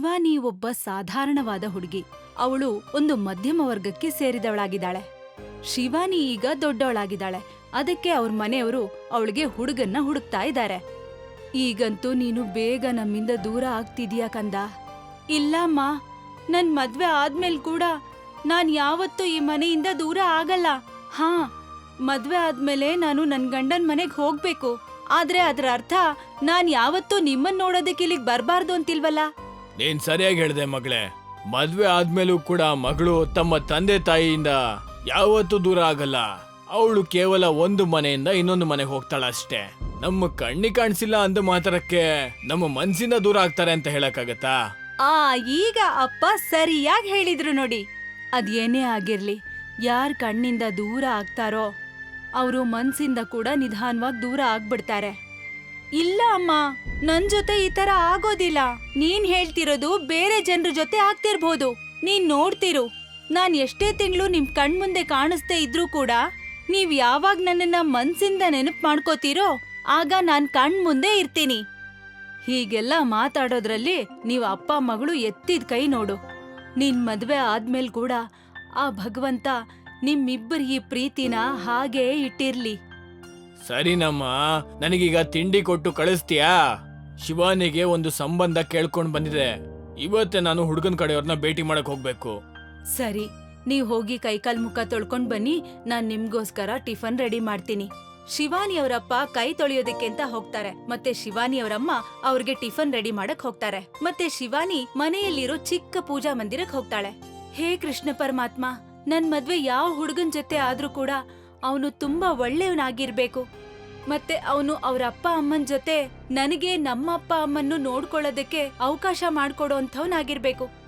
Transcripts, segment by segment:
ಶಿವಾನಿ ಒಬ್ಬ ಸಾಧಾರಣವಾದ ಹುಡುಗಿ. ಅವಳು ಒಂದು ಮಧ್ಯಮ ವರ್ಗಕ್ಕೆ ಸೇರಿದವಳಾಗಿದ್ದಾಳೆ. ಶಿವಾನಿ ಈಗ ದೊಡ್ಡವಳಾಗಿದ್ದಾಳೆ. ಅದಕ್ಕೆ ಅವ್ರ ಮನೆಯವರು ಅವಳಿಗೆ ಹುಡುಗನ್ನ ಹುಡುಕ್ತಾ ಇದ್ದಾರೆ. ಈಗಂತೂ ನೀನು ಬೇಗ ನಮ್ಮಿಂದ ದೂರ ಆಗ್ತಿದೀಯ ಕಂದ? ಇಲ್ಲಮ್ಮ ನನ್ ಮದ್ವೆ ಆದ್ಮೇಲ್ ಕೂಡ ನಾನ್ ಯಾವತ್ತೂ ಈ ಮನೆಯಿಂದ ದೂರ ಆಗಲ್ಲ. ಹಾ, ಮದ್ವೆ ಆದ್ಮೇಲೆ ನಾನು ನನ್ ಗಂಡನ್ ಮನೆಗ್ ಹೋಗ್ಬೇಕು. ಆದ್ರೆ ಅದ್ರ ಅರ್ಥ ನಾನ್ ಯಾವತ್ತೂ ನಿಮ್ಮನ್ ನೋಡೋದಕ್ಕೆ ಇಲ್ಲಿಗ್ ಬರ್ಬಾರ್ದು ಅಂತಿಲ್ವಲ್ಲ? ನೀನ್ ಸರಿಯಾಗಿ ಹೇಳ್ದೆ ಮಗಳೇ. ಮದ್ವೆ ಆದ್ಮೇಲೂ ಕೂಡ ಮಗಳು ತಮ್ಮ ತಂದೆ ತಾಯಿಯಿಂದ ಯಾವತ್ತೂ ದೂರ ಆಗಲ್ಲ. ಅವಳು ಕೇವಲ ಒಂದು ಮನೆಯಿಂದ ಇನ್ನೊಂದು ಮನೆಗೆ ಹೋಗ್ತಾಳ ಅಷ್ಟೇ. ನಮ್ಮ ಕಣ್ಣಿ ಕಾಣಿಸಿಲ್ಲ ಅಂದ ಮಾತ್ರಕ್ಕೆ ನಮ್ಮ ಮನ್ಸಿಂದ ದೂರ ಆಗ್ತಾರೆ ಅಂತ ಹೇಳಕ್ಕಾಗತ್ತಾ? ಆ, ಈಗ ಅಪ್ಪ ಸರಿಯಾಗಿ ಹೇಳಿದ್ರು ನೋಡಿ. ಅದೇನೇ ಆಗಿರ್ಲಿ, ಯಾರ್ ಕಣ್ಣಿಂದ ದೂರ ಆಗ್ತಾರೋ, ಅವರು ಮನ್ಸಿಂದ ಕೂಡ ನಿಧಾನವಾಗಿ ದೂರ ಆಗ್ಬಿಡ್ತಾರೆ. ಇಲ್ಲ ಅಮ್ಮ, ನನ್ ಜೊತೆ ಈ ತರ ಆಗೋದಿಲ್ಲ. ನೀನ್ ಹೇಳ್ತಿರೋದು ಬೇರೆ ಜನರ ಜೊತೆ ಆಗ್ತಿರ್ಬೋದು. ನೀನ್ ನೋಡ್ತಿರು, ನಾನ್ ಎಷ್ಟೇ ತಿಂಗಳು ನಿಮ್ ಕಣ್ಮುಂದೆ ಕಾಣಿಸ್ತೇ ಇದ್ರೂ ಕೂಡ ನೀವ್ ಯಾವಾಗ ನನ್ನನ್ನ ಮನ್ಸಿಂದ ನೆನಪು ಮಾಡ್ಕೋತೀರೋ, ಆಗ ನಾನ್ ಕಣ್ ಮುಂದೆ ಇರ್ತೀನಿ. ಹೀಗೆಲ್ಲ ಮಾತಾಡೋದ್ರಲ್ಲಿ ನೀವ್ ಅಪ್ಪ ಮಗಳು ಎತ್ತಿದ ಕೈ ನೋಡು. ನಿನ್ ಮದ್ವೆ ಆದ್ಮೇಲ್ ಕೂಡ ಆ ಭಗವಂತ ನಿಮ್ಮಿಬ್ಬರ ಈ ಪ್ರೀತಿನ ಹಾಗೇ ಇಟ್ಟಿರ್ಲಿ. ಸರಿನಮ್ಮ ನನಗೀಗ ತಿಂಡಿ ಕೊಟ್ಟು ಕಳಿಸ್ತೀಯಾ? ಶಿವಾನಿಗೆ ಒಂದು ಸಂಬಂಧ ಕೇಳ್ಕೊಂಡ್ ಬಂದಿದೆ. ಇವತ್ತೇ ನಾನು ಹುಡುಗನ ಕಡೆಯವ್ರನ್ನ ಭೇಟಿ ಮಾಡಕ್ ಹೋಗ್ಬೇಕು. ಸರಿ, ನೀವ್ ಹೋಗಿ ಕೈಕಾಲ್ ಮುಖ ತೊಳ್ಕೊಂಡ್ ಬನ್ನಿ, ನಾನ್ ನಿಮ್ಗೋಸ್ಕರ ಟಿಫನ್ ರೆಡಿ ಮಾಡ್ತೀನಿ. ಶಿವಾನಿ ಅವರಪ್ಪ ಕೈ ತೊಳೆಯೋದಕ್ಕೆ ಅಂತ ಹೋಗ್ತಾರೆ, ಮತ್ತೆ ಶಿವಾನಿ ಅವರಮ್ಮ ಅವ್ರಿಗೆ ಟಿಫನ್ ರೆಡಿ ಮಾಡಕ್ ಹೋಗ್ತಾರೆ. ಮತ್ತೆ ಶಿವಾನಿ ಮನೆಯಲ್ಲಿರೋ ಚಿಕ್ಕ ಪೂಜಾ ಮಂದಿರಕ್ ಹೋಗ್ತಾಳೆ. ಹೇ ಕೃಷ್ಣ ಪರಮಾತ್ಮ, ನನ್ ಮದ್ವೆ ಯಾವ ಹುಡುಗನ್ ಜೊತೆ ಆದ್ರೂ ಕೂಡ ಅವನು ತುಂಬಾ ಒಳ್ಳೆಯವನಾಗಿರ್ಬೇಕು. ಮತ್ತೆ ಅವನು ಅವ್ರ ಅಪ್ಪ ಅಮ್ಮನ ಜೊತೆ ನನಗೆ ನಮ್ಮ ಅಪ್ಪ ಅಮ್ಮನ್ನು ನೋಡ್ಕೊಳ್ಳೋದಕ್ಕೆ ಅವಕಾಶ ಮಾಡ್ಕೊಡೋ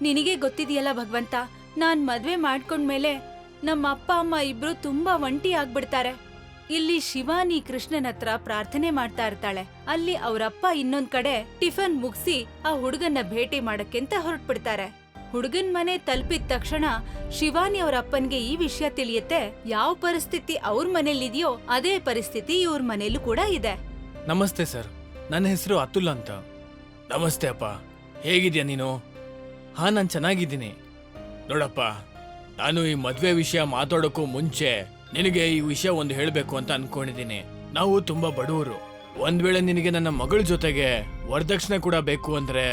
ನಿನಗೆ ಗೊತ್ತಿದೆಯಲ್ಲ ಭಗವಂತ, ನಾನ್ ಮದ್ವೆ ಮಾಡ್ಕೊಂಡ್ಮೇಲೆ ನಮ್ಮ ಅಪ್ಪ ಅಮ್ಮ ಇಬ್ರು ತುಂಬಾ ಒಂಟಿ ಆಗ್ಬಿಡ್ತಾರೆ. ಇಲ್ಲಿ ಶಿವಾನಿ ಕೃಷ್ಣನ ಹತ್ರ ಪ್ರಾರ್ಥನೆ ಮಾಡ್ತಾ ಇರ್ತಾಳೆ. ಅಲ್ಲಿ ಅವರಪ್ಪ ಇನ್ನೊಂದ್ ಕಡೆ ಟಿಫನ್ ಮುಗಿಸಿ ಆ ಹುಡುಗನ್ನ ಭೇಟಿ ಮಾಡಕ್ಕೆಂತ ಹೊರಟ್ಬಿಡ್ತಾರೆ. ಹುಡುಗನ್ ಮನೆ ತಲುಪಿದ ತಕ್ಷಣ ಶಿವಾನಿ ಅವರ ಅಪ್ಪನ್ಗೆ ಈ ವಿಷಯ ತಿಳಿಯುತ್ತೆ. ಯಾವ ಪರಿಸ್ಥಿತಿ ಅವ್ರ ಮನೇಲಿದೆಯೋ ಅದೇ ಪರಿಸ್ಥಿತಿ ಇವ್ರ ಮನೆಯಲ್ಲೂ ಕೂಡ ಇದೆ. ನಮಸ್ತೆ ಸರ್. ನನ್ನ ಹೆಸರು ಅತುಲ್ ಅಂತ. ನಮಸ್ತೆ ಅಪ್ಪ. ಹೇಗಿದ್ಯಾ ನೀನು? ಹಾ, ನಾನು ಚೆನ್ನಾಗಿದ್ದೀನಿ. ನೋಡಪ್ಪ, ನಾನು ಈ ಮದುವೆ ವಿಷಯ ಮಾತಾಡೋಕ್ಕೂ ಮುಂಚೆ ನಿನಗೆ ಈ ವಿಷಯ ಒಂದು ಹೇಳಬೇಕು ಅಂತ ಅನ್ಕೊಂಡಿದ್ದೀನಿ. ನಾವು ತುಂಬಾ ಬಡವರು ಒಂದ್ ವೇಳೆ ನಿನಗೆ ನನ್ನ ಮಗಳ ಜೊತೆಗೆ ವರದಕ್ಷಿಣೆ ಕೂಡ ಬೇಕು ಅಂದ್ರೆ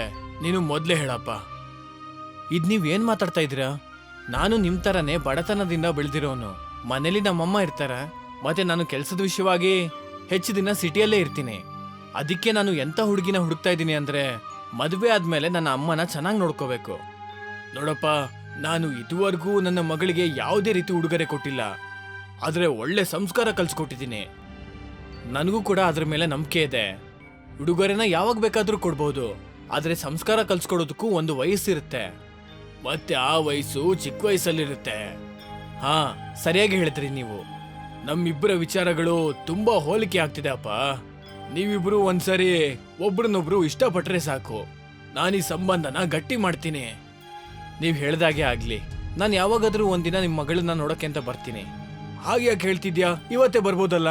ನೀನು ಮೊದ್ಲೇ ಹೇಳಪ್ಪ. ಇದ್ ನೀವ್ ಏನ್ ಮಾತಾಡ್ತಾ ಇದ್ದೀರಾ? ನಾನು ನಿಮ್ಮ ಥರನೇ ಬಡತನದಿಂದ ಬೆಳೆದಿರೋನು. ಮನೇಲಿ ನಮ್ಮಮ್ಮ ಇರ್ತಾರ. ಮತ್ತೆ ನಾನು ಕೆಲಸದ ವಿಷಯವಾಗಿ ಹೆಚ್ಚು ದಿನ ಸಿಟಿಯಲ್ಲೇ ಇರ್ತೀನಿ. ಅದಕ್ಕೆ ನಾನು ಎಂತ ಹುಡುಗಿನ ಹುಡುಕ್ತಾ ಇದ್ದೀನಿ ಅಂದ್ರೆ, ಮದುವೆ ಆದಮೇಲೆ ನನ್ನ ಅಮ್ಮನ ಚೆನ್ನಾಗಿ ನೋಡ್ಕೋಬೇಕು. ನೋಡಪ್ಪ, ನಾನು ಇದುವರೆಗೂ ನನ್ನ ಮಗಳಿಗೆ ಯಾವುದೇ ರೀತಿ ಉಡುಗೊರೆ ಕೊಟ್ಟಿಲ್ಲ. ಆದರೆ ಒಳ್ಳೆ ಸಂಸ್ಕಾರ ಕಲಿಸ್ಕೊಟ್ಟಿದ್ದೀನಿ. ನನಗೂ ಕೂಡ ಅದ್ರ ಮೇಲೆ ನಂಬಿಕೆ ಇದೆ. ಉಡುಗೊರೆನ ಯಾವಾಗ ಬೇಕಾದರೂ ಕೊಡ್ಬೋದು. ಆದರೆ ಸಂಸ್ಕಾರ ಕಲಿಸ್ಕೊಡೋದಕ್ಕೂ ಒಂದು ವಯಸ್ಸಿರುತ್ತೆ. ಮತ್ತೆ ಆ ವಯಸ್ಸು ಚಿಕ್ಕ ವಯಸ್ಸಲ್ಲಿರುತ್ತೆ. ಹಾ, ಸರಿಯಾಗಿ ಹೇಳಿದ್ರಿ ನೀವು. ನಮ್ಮಿಬ್ಬರ ವಿಚಾರಗಳು ತುಂಬಾ ಹೋಲಿಕೆ ಆಗ್ತಿದೆ ಅಪ್ಪ. ನೀವಿಬ್ರು ಒಂದ್ಸರಿ ಒಬ್ರನ್ನೊಬ್ರು ಇಷ್ಟಪಟ್ರೆ ಸಾಕು. ನಾನು ಈ ಸಂಬಂಧನ ಗಟ್ಟಿ ಮಾಡ್ತೀನಿ. ನೀವು ಹೇಳ್ದಾಗೆ ಆಗ್ಲಿ. ನಾನು ಯಾವಾಗಾದ್ರೂ ಒಂದಿನ ನಿಮ್ಮ ಮಗಳನ್ನ ನೋಡಕ್ಕೆ ಅಂತ ಬರ್ತೀನಿ. ಹಾಗೆ ಯಾಕೆ ಹೇಳ್ತಿದ್ಯಾ? ಇವತ್ತೇ ಬರ್ಬೋದಲ್ಲ?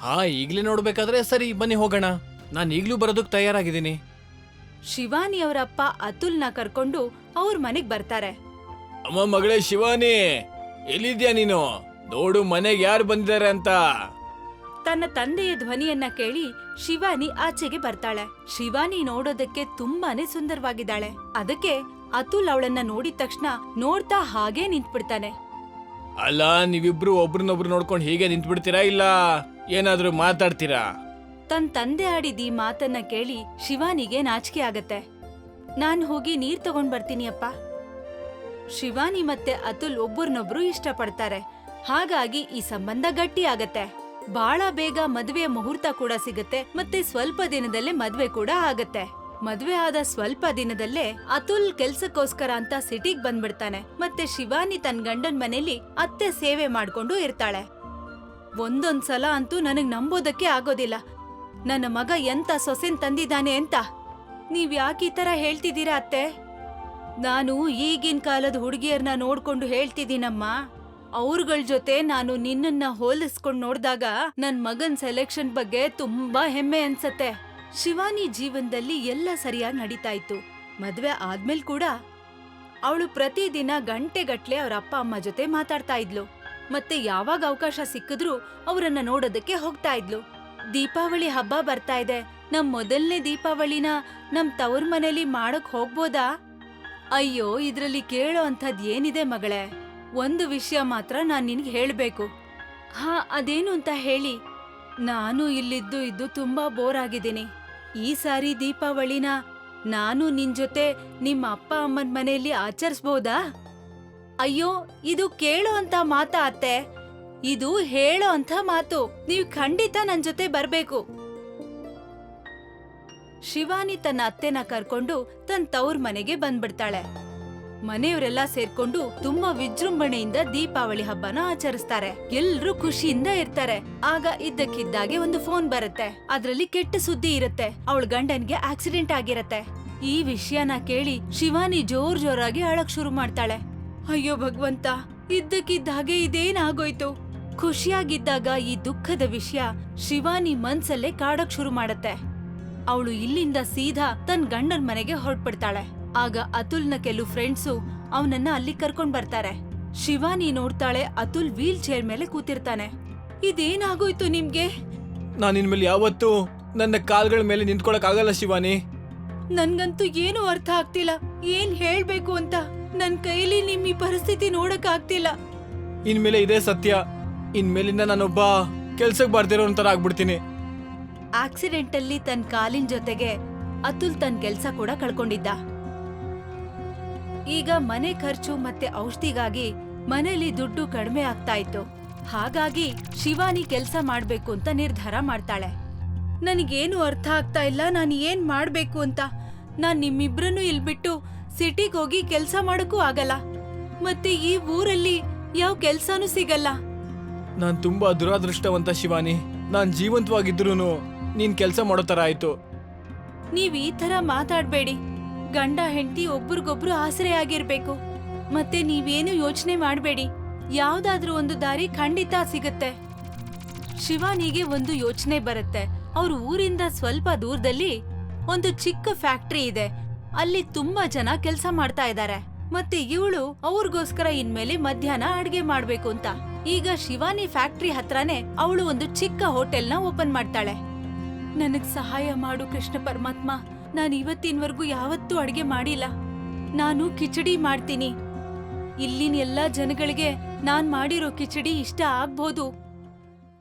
ಹಾ, ಈಗಲೇ ನೋಡ್ಬೇಕಾದ್ರೆ ಸರಿ, ಬನ್ನಿ ಹೋಗೋಣ. ನಾನು ಈಗಲೂ ಬರೋದಕ್ಕೆ ತಯಾರಾಗಿದ್ದೀನಿ. ಶಿವಾನಿ ಅವರಪ್ಪ ಅತುಲ್ನ ಕರ್ಕೊಂಡು ಅವ್ರ ಮನೆಗ್ ಬರ್ತಾರೆ. ಅಮ್ಮ ಮಗಳೇ ಶಿವಾನಿ ಎಲ್ಲಿದ್ಯಾ ನೀನು? ನೋಡು ಮನೆಗೆ ಯಾರು ಬಂದಿದ್ದಾರೆ ಅಂತ? ತನ್ನ ತಂದೆಯ ಧ್ವನಿಯನ್ನ ಕೇಳಿ ಶಿವಾನಿ ಆಚೆಗೆ ಬರ್ತಾಳೆ. ಶಿವಾನಿ ನೋಡೋದಕ್ಕೆ ತುಂಬಾನೇ ಸುಂದರವಾಗಿದ್ದಾಳೆ. ಅದಕ್ಕೆ ಅತುಲ್ ಅವಳನ್ನ ನೋಡಿದ ತಕ್ಷಣ ನೋಡ್ತಾ ಹಾಗೇ ನಿಂತ್ಬಿಡ್ತಾನೆ. ಅಲ್ಲ ನೀವಿಬ್ರು ಒಬ್ರನ್ನೊಬ್ರು ನೋಡ್ಕೊಂಡು ಹೀಗೆ ನಿಂತ್ಬಿಡ್ತೀರಾ ಇಲ್ಲ ಏನಾದ್ರೂ ಮಾತಾಡ್ತೀರಾ? ತನ್ ತಂದೆ ಆಡಿದ ಈ ಮಾತನ್ನ ಕೇಳಿ ಶಿವಾನಿಗೆ ನಾಚಿಕೆ ಆಗತ್ತೆ. ನಾನ್ ಹೋಗಿ ನೀರ್ ತಗೊಂಡ್ ಬರ್ತೀನಿ ಅಪ್ಪ. ಶಿವಾನಿ ಮತ್ತೆ ಅತುಲ್ ಒಬ್ಬರನ್ನೊಬ್ರು ಇಷ್ಟಪಡ್ತಾರೆ. ಹಾಗಾಗಿ ಈ ಸಂಬಂಧ ಗಟ್ಟಿ ಆಗತ್ತೆ. ಬಹಳ ಬೇಗ ಮದುವೆಯ ಮುಹೂರ್ತ ಕೂಡ ಸಿಗತ್ತೆ ಮತ್ತೆ ಸ್ವಲ್ಪ ದಿನದಲ್ಲೇ ಮದ್ವೆ ಕೂಡ ಆಗತ್ತೆ. ಮದ್ವೆ ಆದ ಸ್ವಲ್ಪ ದಿನದಲ್ಲೇ ಅತುಲ್ ಕೆಲ್ಸಕ್ಕೋಸ್ಕರ ಅಂತ ಸಿಟಿಗ್ ಬಂದ್ಬಿಡ್ತಾನೆ. ಮತ್ತೆ ಶಿವಾನಿ ತನ್ ಗಂಡನ್ ಮನೇಲಿ ಅತ್ತೆ ಸೇವೆ ಮಾಡ್ಕೊಂಡು ಇರ್ತಾಳೆ. ಒಂದೊಂದ್ಸಲ ಅಂತೂ ನನಗ್ ನಂಬೋದಕ್ಕೆ ಆಗೋದಿಲ್ಲ. ನನ್ನ ಮಗ ಎಂತ ಸೊಸೆನ್ ತಂದಿದ್ದಾನೆ ಅಂತ ನೀವ್ ಯಾಕೆ ಈ ತರ ಹೇಳ್ತಿದ್ದೀರಾ ಅತ್ತೆ? ನಾನು ಈಗಿನ ಕಾಲದ ಹುಡುಗಿಯರ್ನ ನೋಡ್ಕೊಂಡು ಹೇಳ್ತಿದ್ದೀನಮ್ಮ. ಅವ್ರಗಳ ಜೊತೆ ನಾನು ನಿನ್ನನ್ನ ಹೋಲಿಸ್ಕೊಂಡು ನೋಡಿದಾಗ ನನ್ ಮಗನ್ ಸೆಲೆಕ್ಷನ್ ಬಗ್ಗೆ ತುಂಬಾ ಹೆಮ್ಮೆ ಅನ್ಸತ್ತೆ. ಶಿವಾನಿ ಜೀವನದಲ್ಲಿ ಎಲ್ಲ ಸರಿಯಾಗಿ ನಡೀತಾ ಇತ್ತು ಮದ್ವೆ ಆದ್ಮೇಲ್ ಕೂಡ. ಅವಳು ಪ್ರತಿದಿನ ಗಂಟೆಗಟ್ಲೆ ಅವ್ರ ಅಪ್ಪ, ಅಮ್ಮ ಜೊತೆ ಮಾತಾಡ್ತಾ ಇದ್ಲು. ಮತ್ತೆ ಯಾವಾಗ ಅವಕಾಶ ಸಿಕ್ಕಿದ್ರೂ ಅವರನ್ನ ನೋಡೋದಕ್ಕೆ ಹೋಗ್ತಾ ಇದ್ಲು. ದೀಪಾವಳಿ ಹಬ್ಬ ಬರ್ತಾ ಇದೆ. ನಮ್ ಮೊದಲನೇ ದೀಪಾವಳಿನ ನಮ್ ತವ್ರ ಮನೇಲಿ ಮಾಡಕ್ ಹೋಗ್ಬೋದಾ? ಅಯ್ಯೋ, ಇದ್ರಲ್ಲಿ ಕೇಳೋ ಅಂಥದ್ ಏನಿದೆ ಮಗಳೇ? ಒಂದು ವಿಷಯ ಮಾತ್ರ ನಾನ್ ನಿನ್ಗೆ ಹೇಳ್ಬೇಕು. ಹಾ, ಅದೇನು ಅಂತ ಹೇಳಿ. ನಾನು ಇಲ್ಲಿದ್ದು ಇದ್ದು ತುಂಬಾ ಬೋರ್ ಆಗಿದ್ದೀನಿ ಈ ಸಾರಿ ದೀಪಾವಳಿನ ನಾನು ನಿನ್ ಜೊತೆ ನಿಮ್ಮ ಅಪ್ಪ ಅಮ್ಮನ ಮನೆಯಲ್ಲಿ ಆಚರಿಸ್ಬೋದಾ? ಅಯ್ಯೋ, ಇದು ಕೇಳೋ ಅಂತ ಮಾತಾ ಅತ್ತೆ? ಇದು ಹೇಳೋ ಅಂತ ಮಾತು. ನೀವು ಖಂಡಿತ ನನ್ ಜೊತೆ ಬರ್ಬೇಕು. ಶಿವಾನಿ ತನ್ನ ಅತ್ತೆನ ಕರ್ಕೊಂಡು ತನ್ನ ತವ್ರ ಮನೆಗೆ ಬಂದ್ಬಿಡ್ತಾಳೆ. ಮನೆಯವರೆಲ್ಲ ಸೇರ್ಕೊಂಡು ತುಂಬಾ ವಿಜೃಂಭಣೆಯಿಂದ ದೀಪಾವಳಿ ಹಬ್ಬನ ಆಚರಿಸ್ತಾರೆ. ಎಲ್ರೂ ಖುಷಿಯಿಂದ ಇರ್ತಾರೆ. ಆಗ ಇದ್ದಕ್ಕಿದ್ದಾಗೆ ಒಂದು ಫೋನ್ ಬರುತ್ತೆ. ಅದ್ರಲ್ಲಿ ಕೆಟ್ಟ ಸುದ್ದಿ ಇರುತ್ತೆ. ಅವಳ ಗಂಡನ್ಗೆ ಆಕ್ಸಿಡೆಂಟ್ ಆಗಿರತ್ತೆ. ಈ ವಿಷಯನ ಕೇಳಿ ಶಿವಾನಿ ಜೋರ್ ಜೋರಾಗಿ ಅಳಕ್ ಶುರು ಮಾಡ್ತಾಳೆ. ಅಯ್ಯೋ ಭಗವಂತ, ಇದ್ದಕ್ಕಿದ್ದ ಹಾಗೆ ಇದೇನಾಗೋಯ್ತು? ಖುಷಿಯಾಗಿದ್ದಾಗ ಈ ದುಃಖದ ವಿಷಯ ಶಿವಾನಿ ಮನ್ಸಲ್ಲೇ ಕಾಡಕ್ ಶುರು ಮಾಡತ್ತೆ. ಅವಳು ಇಲ್ಲಿಂದ ಸೀದಾ ತನ್ನ ಗಂಡನ್ ಮನೆಗೆ ಹೊರಟ್ಬಿಡ್ತಾಳೆ. ಆಗ ಅತುಲ್ನ ಕೆಲವು ಫ್ರೆಂಡ್ಸು ಅವನನ್ನ ಅಲ್ಲಿ ಕರ್ಕೊಂಡ್ ಬರ್ತಾರೆ. ಶಿವಾನಿ ನೋಡ್ತಾಳೆ ಅತುಲ್ ವೀಲ್ ಚೇರ್ ಮೇಲೆ ಕೂತಿರ್ತಾನೆ. ಇದೇನಾಗೋಯ್ತು ನಿಮ್ಗೆ? ನಾನು ಇನ್ಮೇಲೆ ಯಾವತ್ತೂ ನನ್ನ ಕಾಲ್ಗಳ ಮೇಲೆ ನಿಂತ್ಕೊಳಕ್ ಆಗಲ್ಲ ಶಿವಾನಿ. ನನ್ಗಂತೂ ಏನು ಅರ್ಥ ಆಗ್ತಿಲ್ಲ. ಏನ್ ಹೇಳ್ಬೇಕು ಅಂತ. ನನ್ ಕೈಲಿ ನಿಮ್ ಈ ಪರಿಸ್ಥಿತಿ ನೋಡಕ್ ಆಗ್ತಿಲ್ಲ. ಇನ್ಮೇಲೆ ಇದೇ ಸತ್ಯ. ಇನ್ಮೇಲಿಂದ ನಾನೊಬ್ಬ ಕೆಲ್ಸಕ್ಕೆ ಬರ್ದಿರೋ ಒಂಥರ ಆಗ್ಬಿಡ್ತೀನಿ. ಆಕ್ಸಿಡೆಂಟ್ ಅಲ್ಲಿ ತನ್ ಕಾಲಿನ ಜೊತೆಗೆ ಅತುಲ್ ತನ್ನ ಕೆಲಸ ಕೂಡ ಕಳ್ಕೊಂಡಿದ್ದ. ಈಗ ಮನೆ ಖರ್ಚು ಮತ್ತೆ ಔಷಧಿಗಾಗಿ ಮನೆಯಲ್ಲಿ ದುಡ್ಡು ಕಡಿಮೆ ಆಗ್ತಾ ಇತ್ತು. ಹಾಗಾಗಿ ಶಿವಾನಿ ಕೆಲಸ ಮಾಡ್ಬೇಕು ಅಂತ ನಿರ್ಧಾರ ಮಾಡ್ತಾಳೆ. ನನಗೇನು ಅರ್ಥ ಆಗ್ತಾ ಇಲ್ಲ, ನಾನು ಏನ್ ಮಾಡ್ಬೇಕು ಅಂತ. ನಾನ್ ನಿಮ್ಮಿಬ್ರನ್ನು ಇಲ್ಲಿ ಬಿಟ್ಟು ಸಿಟಿಗ್ ಹೋಗಿ ಕೆಲಸ ಮಾಡಕ್ಕೂ ಆಗಲ್ಲ. ಮತ್ತೆ ಈ ಊರಲ್ಲಿ ಯಾವ ಕೆಲಸನೂ ಸಿಗಲ್ಲ. ನಾನ್ ತುಂಬಾ ದುರಾದೃಷ್ಟವಂತ ಶಿವಾನಿ. ನಾನ್ ಜೀವಂತವಾಗಿದ್ರು ನೀನ್ ಕೆಲ್ಸ ಮಾಡೋ ತರ ಆಯ್ತು. ನೀವ್ ಈ ತರ ಮಾತಾಡ್ಬೇಡಿ. ಗಂಡ, ಹೆಂಡತಿ ಒಬ್ರಿಗೊಬ್ರು ಆಸರೆ ಆಗಿರ್ಬೇಕು. ಮತ್ತೆ ನೀವೇನು ಯೋಚನೆ ಮಾಡ್ಬೇಡಿ. ಯಾವ್ದಾದ್ರೂ ಒಂದು ದಾರಿ ಖಂಡಿತ ಸಿಗುತ್ತೆ. ಶಿವಾನಿಗೆ ಒಂದು ಯೋಚನೆ ಬರುತ್ತೆ. ಅವ್ರ ಊರಿಂದ ಸ್ವಲ್ಪ ದೂರದಲ್ಲಿ ಒಂದು ಚಿಕ್ಕ ಫ್ಯಾಕ್ಟ್ರಿ ಇದೆ. ಅಲ್ಲಿ ತುಂಬಾ ಜನ ಕೆಲಸ ಮಾಡ್ತಾ ಇದ್ದಾರೆ ಮತ್ತೆ ಇವಳು ಅವ್ರಿಗೋಸ್ಕರ ಇನ್ಮೇಲೆ ಮಧ್ಯಾಹ್ನ ಅಡ್ಗೆ ಮಾಡ್ಬೇಕು ಅಂತ. ಈಗ ಶಿವಾನಿ ಫ್ಯಾಕ್ಟ್ರಿ ಹತ್ರನೇ ಅವಳು ಒಂದು ಚಿಕ್ಕ ಹೋಟೆಲ್ನ ಓಪನ್ ಮಾಡ್ತಾಳೆ. ನನಗ್ ಸಹಾಯ ಮಾಡು ಕೃಷ್ಣ ಪರಮಾತ್ಮ. ನಾನು ಇವತ್ತಿನವರೆಗೂ ಯಾವತ್ತೂ ಅಡಿಗೆ ಮಾಡಿಲ್ಲ. ನಾನು ಕಿಚಡಿ ಮಾಡ್ತೀನಿ. ಇಲ್ಲಿನ ಎಲ್ಲಾ ಜನಗಳಿಗೆ ನಾನ್ ಮಾಡಿರೋ ಕಿಚಡಿ ಇಷ್ಟ ಆಗ್ಬೋದು.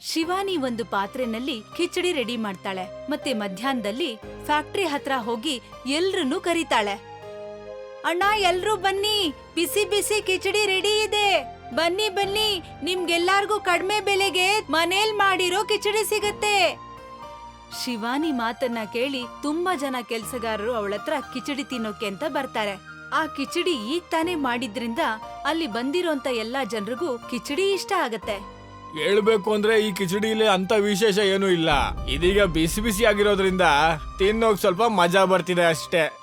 ಶಿವಾನಿ ಒಂದು ಪಾತ್ರೆನಲ್ಲಿ ಕಿಚಡಿ ರೆಡಿ ಮಾಡ್ತಾಳೆ. ಮತ್ತೆ ಮಧ್ಯಾಹ್ನದಲ್ಲಿ ಫ್ಯಾಕ್ಟ್ರಿ ಹತ್ರ ಹೋಗಿ ಎಲ್ರನ್ನೂ ಕರೀತಾಳೆ. ಅಣ್ಣ, ಎಲ್ರೂ ಬನ್ನಿ. ಬಿಸಿ ಬಿಸಿ ಕಿಚಡಿ ರೆಡಿ ಇದೆ. ಬನ್ನಿ ಬನ್ನಿ. ನಿಮ್ಗೆಲ್ಲಾರ್ಗೂ ಕಡಿಮೆ ಬೆಲೆಗೆ ಮನೇಲ್ ಮಾಡಿರೋ ಕಿಚಡಿ ಸಿಗತ್ತೆ. ಶಿವಾನಿ ಮಾತನ್ನ ಕೇಳಿ ತುಂಬಾ ಜನ ಕೆಲ್ಸಗಾರರು ಅವಳತ್ರ ಕಿಚಡಿ ತಿನ್ನೋಕೆ ಅಂತ ಬರ್ತಾರೆ. ಆ ಕಿಚಡಿ ಈಗ ತಾನೇ ಮಾಡಿದ್ರಿಂದ ಅಲ್ಲಿ ಬಂದಿರೋಂತ ಎಲ್ಲಾ ಜನರಿಗೂ ಕಿಚಡಿ ಇಷ್ಟ ಆಗತ್ತೆ. ಹೇಳ್ಬೇಕು ಅಂದ್ರೆ ಈ ಕಿಚಡಿಲಿ ಅಂತ ವಿಶೇಷ ಏನೂ ಇಲ್ಲ. ಇದೀಗ ಬಿಸಿ ಬಿಸಿ ಆಗಿರೋದ್ರಿಂದ ತಿನ್ನೋಕ್ ಸ್ವಲ್ಪ ಮಜಾ ಬರ್ತಿದೆ ಅಷ್ಟೇ.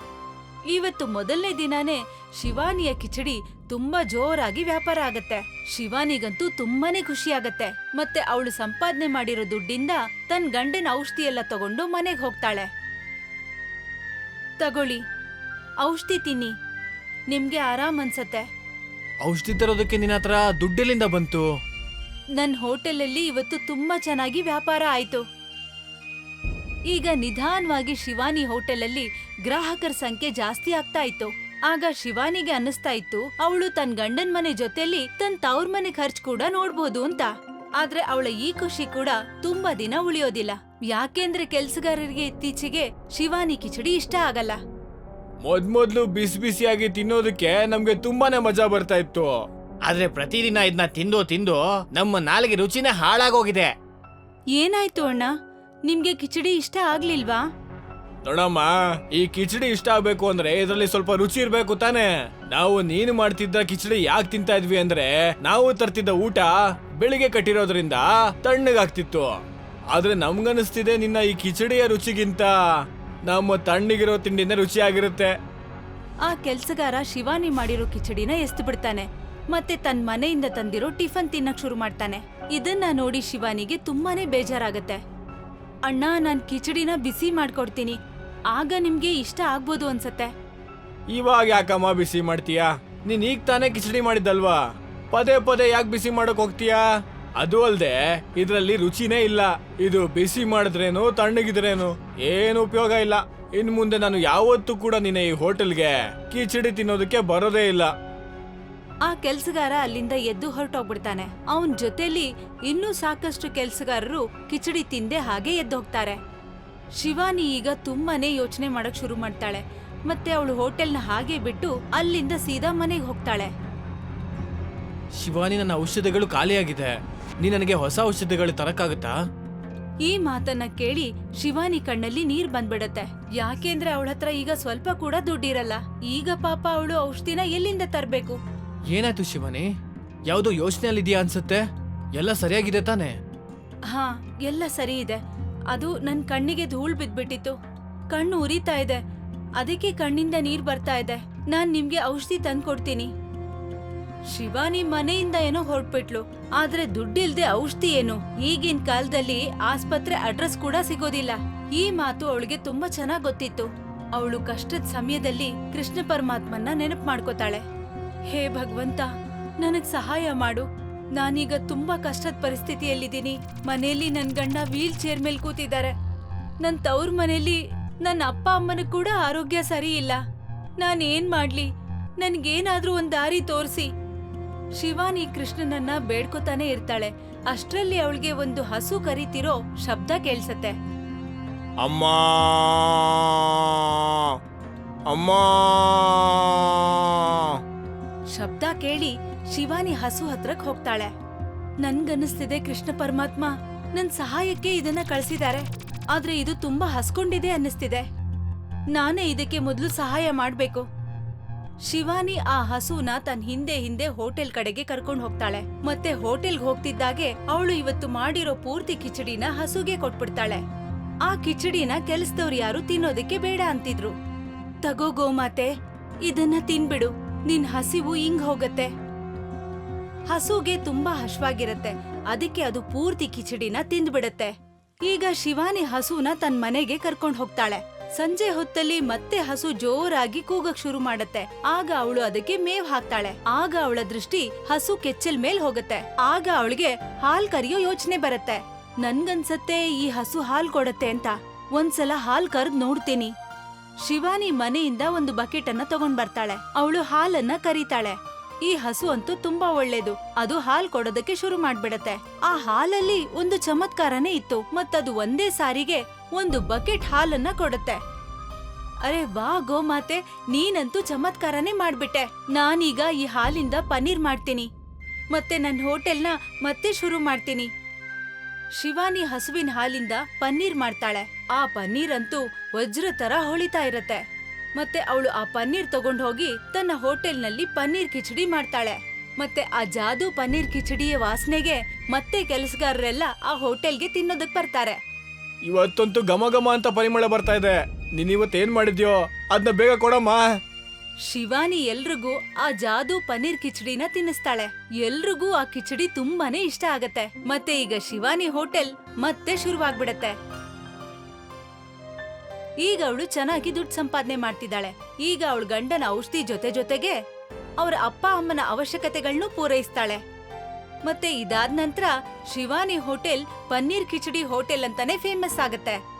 ಇವತ್ತು ಮೊದಲನೇ ದಿನಾನೇ ಶಿವಾನಿಯ ಕಿಚಡಿ ತುಂಬಾ ಜೋರಾಗಿ ವ್ಯಾಪಾರ ಆಗತ್ತೆ. ಶಿವಾನಿಗಂತೂ ತುಂಬಾನೇ ಖುಷಿ ಆಗತ್ತೆ. ಮತ್ತೆ ಅವಳು ಸಂಪಾದನೆ ಮಾಡಿರೋ ದುಡ್ಡಿಂದ ತನ್ ಗಂಡನ ಔಷಧಿ ಎಲ್ಲ ತಗೊಂಡು ಮನೆಗ್ ಹೋಗ್ತಾಳೆ. ತಗೊಳ್ಳಿ. ಔಷಧಿ ತಿನ್ನಿ. ನಿಮ್ಗೆ ಆರಾಮ್ ಅನ್ಸತ್ತೆ. ಔಷಧಿ ತರೋದಕ್ಕೆ ನಿನ್ನ ಹತ್ರ ದುಡ್ಡೆಲ್ಲಿಂದ ಬಂತು? ನನ್ ಹೋಟೆಲಲ್ಲಿ ಇವತ್ತು ತುಂಬಾ ಚೆನ್ನಾಗಿ ವ್ಯಾಪಾರ ಆಯ್ತು. ಈಗ ನಿಧಾನವಾಗಿ ಶಿವಾನಿ ಹೋಟೆಲಲ್ಲಿ ಗ್ರಾಹಕರ ಸಂಖ್ಯೆ ಜಾಸ್ತಿ ಆಗ್ತಾ ಇತ್ತು. ಆಗ ಶಿವಾನಿಗೆ ಅನ್ನಿಸ್ತಾ ಇತ್ತು ಅವಳು ತನ್ನ ಗಂಡನ್ ಮನೆ ಜೊತೆಲಿ ತನ್ನ ತವ್ರ ಮನೆ ಖರ್ಚು ಕೂಡ ನೋಡ್ಬೋದು ಅಂತ. ಆದ್ರೆ ಅವಳ ಈ ಖುಷಿ ಕೂಡ ತುಂಬಾ ದಿನ ಉಳಿಯೋದಿಲ್ಲ. ಯಾಕೆಂದ್ರೆ ಕೆಲ್ಸಗಾರರಿಗೆ ಇತ್ತೀಚೆಗೆ ಶಿವಾನಿ ಕಿಚಡಿ ಇಷ್ಟ ಆಗಲ್ಲ. ಮೊದ್ಮೊದ್ಲು ಬಿಸಿ ಬಿಸಿಯಾಗಿ ತಿನ್ನೋದಕ್ಕೆ ನಮ್ಗೆ ತುಂಬಾನೇ ಮಜಾ ಬರ್ತಾ ಇತ್ತು. ಆದ್ರೆ ಪ್ರತಿದಿನ ಇದನ್ನ ತಿಂದು ತಿಂದು ನಮ್ಮ ನಾಲಿಗೆ ರುಚಿನೇ ಹಾಳಾಗೋಗಿದೆ. ಏನಾಯ್ತು ಅಣ್ಣ? ನಿಮ್ಗೆ ಕಿಚಡಿ ಇಷ್ಟ ಆಗ್ಲಿಲ್ವಾ? ನೋಡಮ್ಮ, ಈ ಕಿಚಡಿ ಇಷ್ಟ ಆಗ್ಬೇಕು ಅಂದ್ರೆ ಇದರಲ್ಲಿ ಸ್ವಲ್ಪ ರುಚಿ ಇರ್ಬೇಕು ತಾನೆ. ನಾವು ನೀನು ಮಾಡ್ತಿದ್ದ ಕಿಚಡಿ ಯಾಕೆ ತಿಂತಾ ಇದ್ವಿ ಅಂದ್ರೆ, ನಾವು ತರ್ತಿದ್ದ ಊಟ ಬೆಳಿಗ್ಗೆ ಕಟ್ಟಿರೋದ್ರಿಂದ ತಣ್ಣಗಾಗ್ತಿತ್ತು ಆದ್ರೆ ನಮ್ಗನಿಸ್ತಿದೆ ನಿನ್ನ ಈ ಕಿಚಡಿಯ ರುಚಿಗಿಂತ. ನಮ್ಮ ತಣ್ಣಗಿರೋ ತಿಂಡಿನೇ ರುಚಿಯಾಗಿರುತ್ತೆ ಆ ಕೆಲ್ಸಗಾರ ಶಿವಾನಿ ಮಾಡಿರೋ ಕಿಚಡಿನ ಎಸ್ದು ಬಿಡ್ತಾನೆ. ಮತ್ತೆ ತನ್ನ ಮನೆಯಿಂದ ತಂದಿರೋ ಟಿಫನ್ ತಿನ್ನಕ್ ಶುರು ಮಾಡ್ತಾನೆ. ಇದನ್ನ ನೋಡಿ ಶಿವಾನಿಗೆ ತುಂಬಾನೇ ಬೇಜಾರಾಗತ್ತೆ. ಅಣ್ಣ, ನಾನ್ ಕಿಚಡಿನ ಬಿಸಿ ಮಾಡ್ಕೊಡ್ತೀನಿ. ಆಗ ನಿಮ್ಗೆ ಇಷ್ಟ ಆಗ್ಬೋದು ಅನ್ಸತ್ತೆ. ಇವಾಗ ಯಾಕಮ್ಮ ಬಿಸಿ ಮಾಡ್ತೀಯಾ? ನೀನ್ ಈಗ ತಾನೇ ಕಿಚಡಿ ಮಾಡಿದ್ದಲ್ವಾ? ಪದೇ ಪದೇ ಯಾಕೆ ಬಿಸಿ ಮಾಡಕ್ ಹೋಗ್ತೀಯಾ? ಅದು ಅಲ್ದೆ ಇದ್ರಲ್ಲಿ ರುಚಿನೇ ಇಲ್ಲ. ಇದು ಬಿಸಿ ಮಾಡಿದ್ರೇನು ತಣ್ಣಗಿದ್ರೇನು ಏನು ಉಪಯೋಗ ಇಲ್ಲ. ಇನ್ ಮುಂದೆ ನಾನು ಯಾವತ್ತೂ ಕೂಡ ನಿನ್ನ ಈ ಹೋಟೆಲ್ಗೆ ಕಿಚಡಿ ತಿನ್ನೋದಕ್ಕೆ ಬರೋದೇ ಇಲ್ಲ. ಆ ಕೆಲ್ಸಗಾರ ಅಲ್ಲಿಂದ ಎದ್ದು ಹೊರಟೋಗ್ಬಿಡ್ತಾನೆ. ಅವನ್ ಜೊತೆಲಿ ಇನ್ನೂ ಸಾಕಷ್ಟು ಕೆಲ್ಸಗಾರರು ಕಿಚಡಿ ತಿಂದೆ ಹಾಗೆ ಎದ್ದು ಹೋಗ್ತಾರೆ. ಶಿವಾನಿ ಈಗ ತುಂಬಾನೇ ಯೋಚನೆ ಮಾಡಕ್ ಶುರು ಮಾಡ್ತಾಳೆ. ಮತ್ತೆ ಅವಳು ಹೋಟೆಲ್ನ ಹಾಗೆ ಬಿಟ್ಟು ಅಲ್ಲಿಂದ ಸೀದಾ ಮನೆಗೆ ಹೋಗ್ತಾಳೆ. ಶಿವಾನಿ ನನ್ನ ಔಷಧಗಳು ಖಾಲಿಯಾಗಿದೆ. ನೀ ನನಗೆ ಹೊಸ ಔಷಧಿಗಳು ತರಕ್ಕಾಗುತ್ತಾ? ಈ ಮಾತನ್ನ ಕೇಳಿ ಶಿವಾನಿ ಕಣ್ಣಲ್ಲಿ ನೀರ್ ಬಂದ್ಬಿಡತ್ತೆ. ಯಾಕೆಂದ್ರೆ ಅವಳ ಹತ್ರ ಈಗ ಸ್ವಲ್ಪ ಕೂಡ ದುಡ್ಡಿರಲ್ಲ. ಈಗ ಪಾಪ ಅವಳು ಔಷಧಿನ ಎಲ್ಲಿಂದ ತರಬೇಕು? ಏನಾಯ್ತು ಶಿವಾನಿ? ಯಾವುದೋ ಯೋಚನೆಯಲ್ಲಿದ್ಯಾ ಅನ್ಸುತ್ತೆ? ಎಲ್ಲ ಸರಿಯಾಗಿದೆ ತಾನೇ? ಹಾ ಎಲ್ಲ ಸರಿ ಇದೆ. ಅದು ನನ್ ಕಣ್ಣಿಗೆ ಧೂಳ್ ಬಿದ್ಬಿಟ್ಟಿತ್ತು. ಕಣ್ಣು ಉರಿತಾ ಇದೆ. ಅದಕ್ಕೆ ಕಣ್ಣಿಂದ ನೀರ್ ಬರ್ತಾ ಇದೆ. ನಾನ್ ನಿಮ್ಗೆ ಔಷಧಿ ತಂದ್ಕೊಡ್ತೀನಿ. ಶಿವಾನಿ ಮನೆಯಿಂದ ಏನೋ ಹೊರಟ್ಬಿಟ್ಲು. ಆದ್ರೆ ದುಡ್ಡಿಲ್ದೆ ಔಷಧಿ ಏನು? ಈಗಿನ ಕಾಲದಲ್ಲಿ ಆಸ್ಪತ್ರೆ ಅಡ್ರೆಸ್ ಕೂಡ ಸಿಗೋದಿಲ್ಲ. ಈ ಮಾತು ಅವಳಿಗೆ ತುಂಬಾ ಚೆನ್ನಾಗ್ ಗೊತ್ತಿತ್ತು. ಅವಳು ಕಷ್ಟದ ಸಮಯದಲ್ಲಿ ಕೃಷ್ಣ ಪರಮಾತ್ಮನ್ನ ನೆನಪು ಮಾಡ್ಕೋತಾಳೆ. ಹೇ ಭಗವಂತ, ನನಗ್ ಸಹಾಯ ಮಾಡು. ನಾನೀಗ ತುಂಬಾ ಕಷ್ಟದ ಪರಿಸ್ಥಿತಿಯಲ್ಲಿದ್ದೀನಿ. ಮನೆಯಲ್ಲಿ ನನ್ ಗಂಡ ವೀಲ್ ಚೇರ್ ಮೇಲೆ ಕೂತಿದ್ದಾರೆ. ನನ್ ತವ್ರ ಮನೆಯಲ್ಲಿ ನನ್ನ ಅಪ್ಪ ಅಮ್ಮನ ಕೂಡ ಆರೋಗ್ಯ ಸರಿ ಇಲ್ಲ. ನಾನ್ ಏನ್ ಮಾಡ್ಲಿ? ನನ್ಗೇನಾದ್ರೂ ಒಂದ್ ದಾರಿ ತೋರಿಸಿ. ಶಿವಾನಿ ಕೃಷ್ಣನನ್ನ ಬೇಡ್ಕೊತಾನೆ ಇರ್ತಾಳೆ. ಅಷ್ಟರಲ್ಲಿ ಅವಳಿಗೆ ಒಂದು ಹಸು ಕರಿತಿರೋ ಶಬ್ದ ಕೇಳಿಸತ್ತೆ. ಅಮ್ಮ! ಅಮ್ಮ! ಶಬ್ದ ಕೇಳಿ ಶಿವಾನಿ ಹಸು ಹತ್ರಕ್ ಹೋಗ್ತಾಳೆ. ನನ್ಗನ್ನಿಸ್ತಿದೆ ಕೃಷ್ಣ ಪರಮಾತ್ಮ. ನನ್ ಸಹಾಯಕ್ಕೆ ಇದನ್ನ ಕಳ್ಸಿದ್ದಾರೆ ಆದ್ರೆ ಇದು ತುಂಬಾ ಹಸ್ಕೊಂಡಿದೆ ಅನ್ನಿಸ್ತಿದೆ. ನಾನೇ ಇದಕ್ಕೆ ಮೊದಲು ಸಹಾಯ ಮಾಡ್ಬೇಕು. ಶಿವಾನಿ ಆ ಹಸುನ ತನ್ನ ಹಿಂದೆ ಹಿಂದೆ ಹೋಟೆಲ್ ಕಡೆಗೆ ಕರ್ಕೊಂಡು ಹೋಗ್ತಾಳೆ. ಮತ್ತೆ ಹೋಟೆಲ್ಗೆ ಹೋಗ್ತಿದ್ದಾಗೆ ಅವಳು ಇವತ್ತು ಮಾಡಿರೋ ಪೂರ್ತಿ ಕಿಚಡಿನ ಹಸುಗೆ ಕೊಟ್ಬಿಡ್ತಾಳೆ. ಆ ಕಿಚಡಿನ ಕೆಲಸದವ್ರು ಯಾರು ತಿನ್ನೋದಕ್ಕೆ ಬೇಡ ಅಂತಿದ್ರು. ತಗೋ ಗೋಮಾತೆ, ಇದನ್ನ ತಿನ್ಬಿಡು. ನಿನ್ ಹಸಿವು ಹಿಂಗ್ ಹೋಗತ್ತೆ. ಹಸುಗೆ ತುಂಬಾ ಹಶ್ವಾಗಿರತ್ತೆ. ಅದಕ್ಕೆ ಅದು ಪೂರ್ತಿ ಕಿಚಡಿನ ತಿಂದ್ಬಿಡತ್ತೆ. ಈಗ ಶಿವಾನಿ ಹಸುನ ತನ್ ಮನೆಗೆ ಕರ್ಕೊಂಡ್ ಹೋಗ್ತಾಳೆ. ಸಂಜೆ ಹೊತ್ತಲ್ಲಿ ಮತ್ತೆ ಹಸು ಜೋರಾಗಿ ಕೂಗಕ್ ಶುರು ಮಾಡತ್ತೆ. ಆಗ ಅವಳು ಅದಕ್ಕೆ ಮೇವ್ ಹಾಕ್ತಾಳೆ. ಆಗ ಅವಳ ದೃಷ್ಟಿ ಹಸು ಕೆಚ್ಚಲ್ ಮೇಲ್ ಹೋಗತ್ತೆ. ಆಗ ಅವಳಿಗೆ ಹಾಲ್ ಕರಿಯೋ ಯೋಚನೆ ಬರತ್ತೆ. ನನ್ಗನ್ಸತ್ತೆ ಈ ಹಸು ಹಾಲ್ ಕೊಡತ್ತೆ ಅಂತ. ಒಂದ್ಸಲ ಹಾಲ್ ಕರ್ದ್ ನೋಡ್ತೀನಿ. ಶಿವಾನಿ ಮನೆಯಿಂದ ಒಂದು ಬಕೆಟ್ ಅನ್ನ ತಗೊಂಡ್ ಬರ್ತಾಳೆ. ಅವಳು ಹಾಲನ್ನ ಕರೀತಾಳೆ. ಈ ಹಸು ಅಂತೂ ತುಂಬಾ ಒಳ್ಳೇದು. ಅದು ಹಾಲ್ ಕೊಡೋದಕ್ಕೆ ಶುರು ಮಾಡ್ಬಿಡತ್ತೆ. ಆ ಹಾಲಲ್ಲಿ ಒಂದು ಚಮತ್ಕಾರನೇ ಇತ್ತು. ಮತ್ತದು ಒಂದೇ ಸಾರಿಗೆ ಒಂದು ಬಕೆಟ್ ಹಾಲನ್ನ ಕೊಡುತ್ತೆ. ಅರೆ ವಾ ಗೋಮಾತೆ, ನೀನಂತೂ ಚಮತ್ಕಾರನೇ ಮಾಡ್ಬಿಟ್ಟೆ. ನಾನೀಗ ಈ ಹಾಲಿಂದ ಪನ್ನೀರ್ ಮಾಡ್ತೀನಿ. ಮತ್ತೆ ನನ್ನ ಹೋಟೆಲ್ನ ಮತ್ತೆ ಶುರು ಮಾಡ್ತೀನಿ. ಶಿವಾನಿ ಹಸುವಿನ ಹಾಲಿಂದ ಪನ್ನೀರ್ ಮಾಡ್ತಾಳೆ. ಆ ಪನ್ನೀರ್ ಅಂತೂ ವಜ್ರ ತರ ಹೊಳಿತಾ ಇರತ್ತೆ. ಮತ್ತೆ ಅವಳು ಆ ಪನ್ನೀರ್ ತಗೊಂಡ್ ಹೋಗಿ ತನ್ನ ಹೋಟೆಲ್ನಲ್ಲಿ ಪನ್ನೀರ್ ಕಿಚಡಿ ಮಾಡ್ತಾಳೆ. ಮತ್ತೆ ಆ ಜಾದೂ ಪನ್ನೀರ್ ಕಿಚಡಿಯ ವಾಸನೆಗೆ ಮತ್ತೆ ಕೆಲಸಗಾರರೆಲ್ಲ ಆ ಹೋಟೆಲ್ಗೆ ತಿನ್ನೋದಕ್ ಬರ್ತಾರೆ. ಇವತ್ತಂತೂ ಘಮ ಘಮ ಅಂತ ಪರಿಮಳ ಬರ್ತಾ ಇದೆ. ನೀನ್ ಇವತ್ತೇನ್ ಮಾಡಿದ್ಯೋ? ಅದನ್ನ ಬೇಗ ಕೊಡಮ್ಮ. ಶಿವಾನಿ ಎಲ್ರಿಗೂ ಆ ಜಾದೂ ಪನ್ನೀರ್ ಕಿಚಡಿನ ತಿನ್ನಿಸ್ತಾಳೆ. ಎಲ್ರಿಗೂ ಆ ಕಿಚಡಿ ತುಂಬಾನೇ ಇಷ್ಟ ಆಗತ್ತೆ. ಮತ್ತೆ ಈಗ ಶಿವಾನಿ ಹೋಟೆಲ್ ಮತ್ತೆ ಶುರುವಾಗ್ಬಿಡತ್ತೆ. ಈಗ ಅವಳು ಚೆನ್ನಾಗಿ ದುಡ್ಡು ಸಂಪಾದನೆ ಮಾಡ್ತಿದ್ದಾಳೆ. ಈಗ ಅವಳು ಗಂಡನ ಔಷಧಿ ಜೊತೆ ಜೊತೆಗೆ ಅವರ ಅಪ್ಪ ಅಮ್ಮನ ಅವಶ್ಯಕತೆಗಳನ್ನು ಪೂರೈಸ್ತಾಳೆ. ಮತ್ತೆ ಇದಾದ ನಂತರ ಶಿವಾನಿ ಹೋಟೆಲ್ ಪನ್ನೀರ್ ಕಿಚಡಿ ಹೋಟೆಲ್ ಅಂತಾನೆ ಫೇಮಸ್ ಆಗತ್ತೆ.